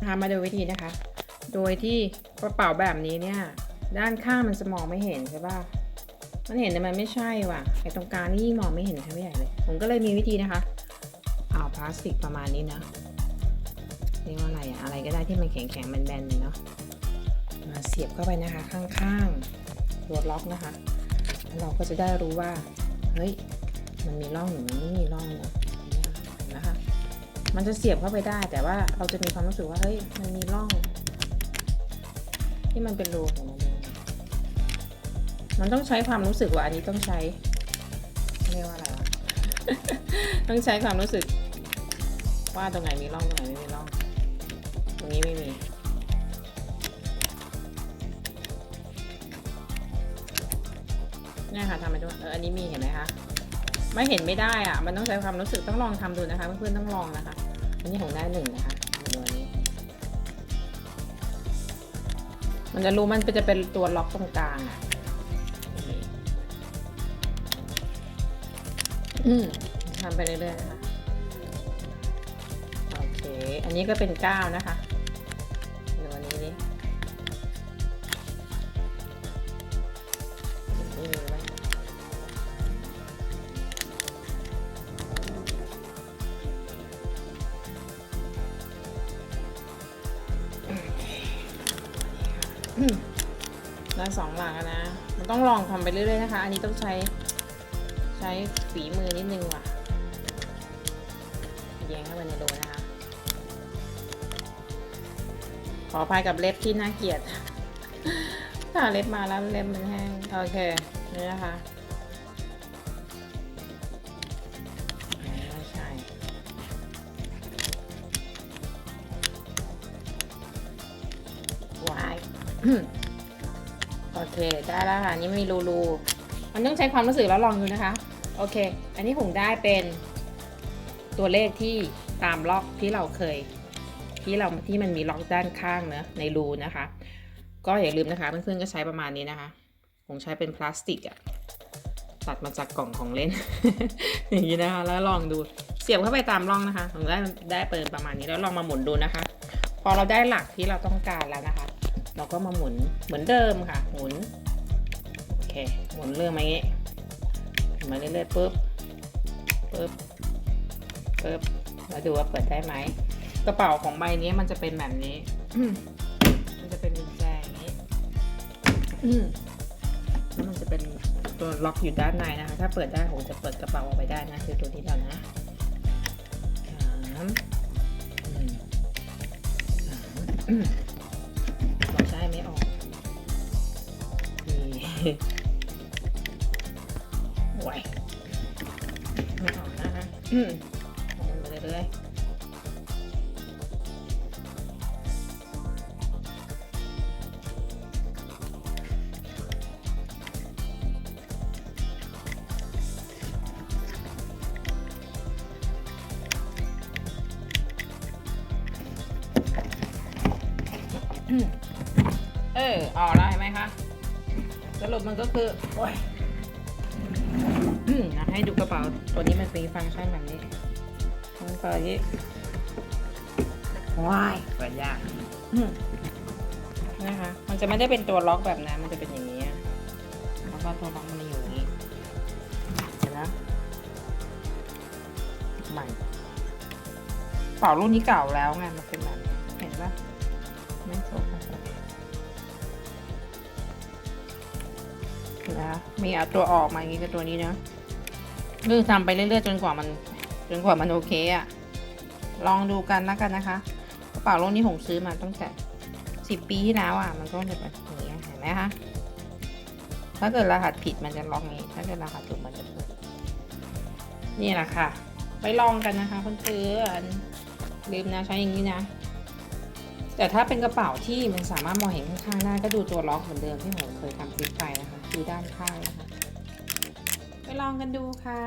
นะคะมาดูวิธีนะคะ โดยที่กระเป๋าแบบนี้เนี่ย ด้านข้างมันจะมองไม่เห็นใช่ป่ะ มันเห็นแต่มันไม่ใช่ว่ะ ไอ้ตรงกลางนี่ยิ่งมองไม่เห็นใช่ไหมใหญ่เลย ผมก็เลยมีวิธีนะคะ เอาพลาสติกประมาณนี้นะ เรียกว่าอะไรอะอะไรก็ได้ที่มันแข็งๆแบนๆเนาะ มาเสียบเข้าไปนะคะข้างๆตัวล็อกนะคะ แล้วเราก็จะได้รู้ว่า เฮ้ย มันมีร่องหรือมันไม่มีร่องเนาะ มันจะเสียบเข้าไปได้ แต่ว่าเราจะมีความรู้สึกว่าเฮ้ยมันมีร่อง ที่มันเป็นรูของมันเองมันต้องใช้ความรู้สึกว่าอันนี้ต้องใช้เรียกว่าอะไรวะต้องใช้ความรู้สึก ว่าตรงไหนมีร่องตรงไหนไม่มีร่อง ตรงนี้ไม่มีเนี่ยค่ะทำไปด้วยเอออันนี้มีเห็นไหมคะ ไม่เห็นไม่ได้อะ มันต้องใช้ความรู้สึกต้องลองทำดูนะคะ เพื่อนๆต้องลองนะคะ อันนี้ของได้หนึ่งนะคะดูอันนี้ มันจะรู้มันจะเป็นตัวล็อกตรงกลางอะนี่อืมทำไปเรื่อยๆนะคะ โอเค อันนี้ก็เป็นเก้านะคะ อืมได้สองหลังนะ มันต้องลองทำไปเรื่อยๆนะคะ อันนี้ต้องใช้ใช้ฝีมือนิดนึงว่ะแยงเข้าไปในโดนะคะ ขออภัยกับเล็บที่น่าเกลียดถ้าเล็บมาแล้วเล็บมันแห้ง โอเค นี่นะคะ โอเค ได้แล้วค่ะอันนี่มีรูรูมันต้องใช้ความรู้สึกแล้วลองดูนะคะ โอเค อันนี้ผมได้เป็นตัวเลขที่ตามล็อกที่เราเคย ที่เราที่มันมีล็อกด้านข้างเนะในรูนะคะ ก็อย่าลืมนะคะเพื่อนๆก็ใช้ประมาณนี้นะคะผมใช้เป็นพลาสติกอะตัดมาจากกล่องของเล่น อย่างนี้นะคะ แล้วลองดูเสียบเข้าไปตามร่องนะคะผมได้ได้เปิดประมาณนี้แล้วลองมาหมุนดูนะคะ พอเราได้หลักที่เราต้องการแล้วนะคะ เราก็มาหมุนเหมือนเดิมค่ะ หมุน โอเค หมุนเรื่องมาอย่างนี้ มาเรื่อยๆปุ๊บปุ๊บปุ๊บแล้วดูว่าเปิดได้ไหม กระเป๋าของใบนี้มันจะเป็นแบบนี้ มันจะเป็นกุญแจอย่างนี้แล้วมันจะเป็นตัวล็อกอยู่ด้านในนะคะ ถ้าเปิดได้ผมจะเปิดกระเป๋าออกไปได้นะคือตัวนี้เดียวนะสาม นี่ไหวไม่ออกนะคะอืมเอามันไปเรื่อยเออออกแล้วเห็นไหมคะ สรุปมันก็คือโอ้ยอืมนะให้ดูกระเป๋าตัวนี้มันมีฟังก์ชันแบบนี้มันเปิดอย่างนี้ว้ายเปิดยากอืมนะคะ มันจะไม่ได้เป็นตัวล็อกแบบนั้น มันจะเป็นอย่างนี้อะแล้วก็ตัวล็อกมันจะอยู่อย่างนี้เห็นไหมใหม่กระเป๋ารุ่นนี้เก่าแล้วไงมันเป็นแบบ นะมีเอาตัวออกมาอย่างนี้กับตัวนี้เนาะคือทำไปเรื่อยๆจนกว่ามัน จนกว่ามันโอเคอะลองดูกันแล้วกันนะคะกระเป๋ารุ่นนี้ผมซื้อมาตั้งแต่สิบปีที่แล้วอะมันก็จะแบบนี้เห็นไหมคะถ้าเกิดรหัสผิดมันจะล็อกนี้ ถ้าเกิดรหัสถูกมันจะเปิดนี่แหละค่ะ ไปลองกันนะคะเพื่อนๆลืมนะใช้อย่างนี้นะ แต่ถ้าเป็นกระเป๋าที่มันสามารถมองเห็นข้างๆได้ก็ดูตัวล็อกเหมือนเดิมที่ผมเคยทำคลิปไปนะคะดูด้านข้างนะคะไปลองกันดูค่ะ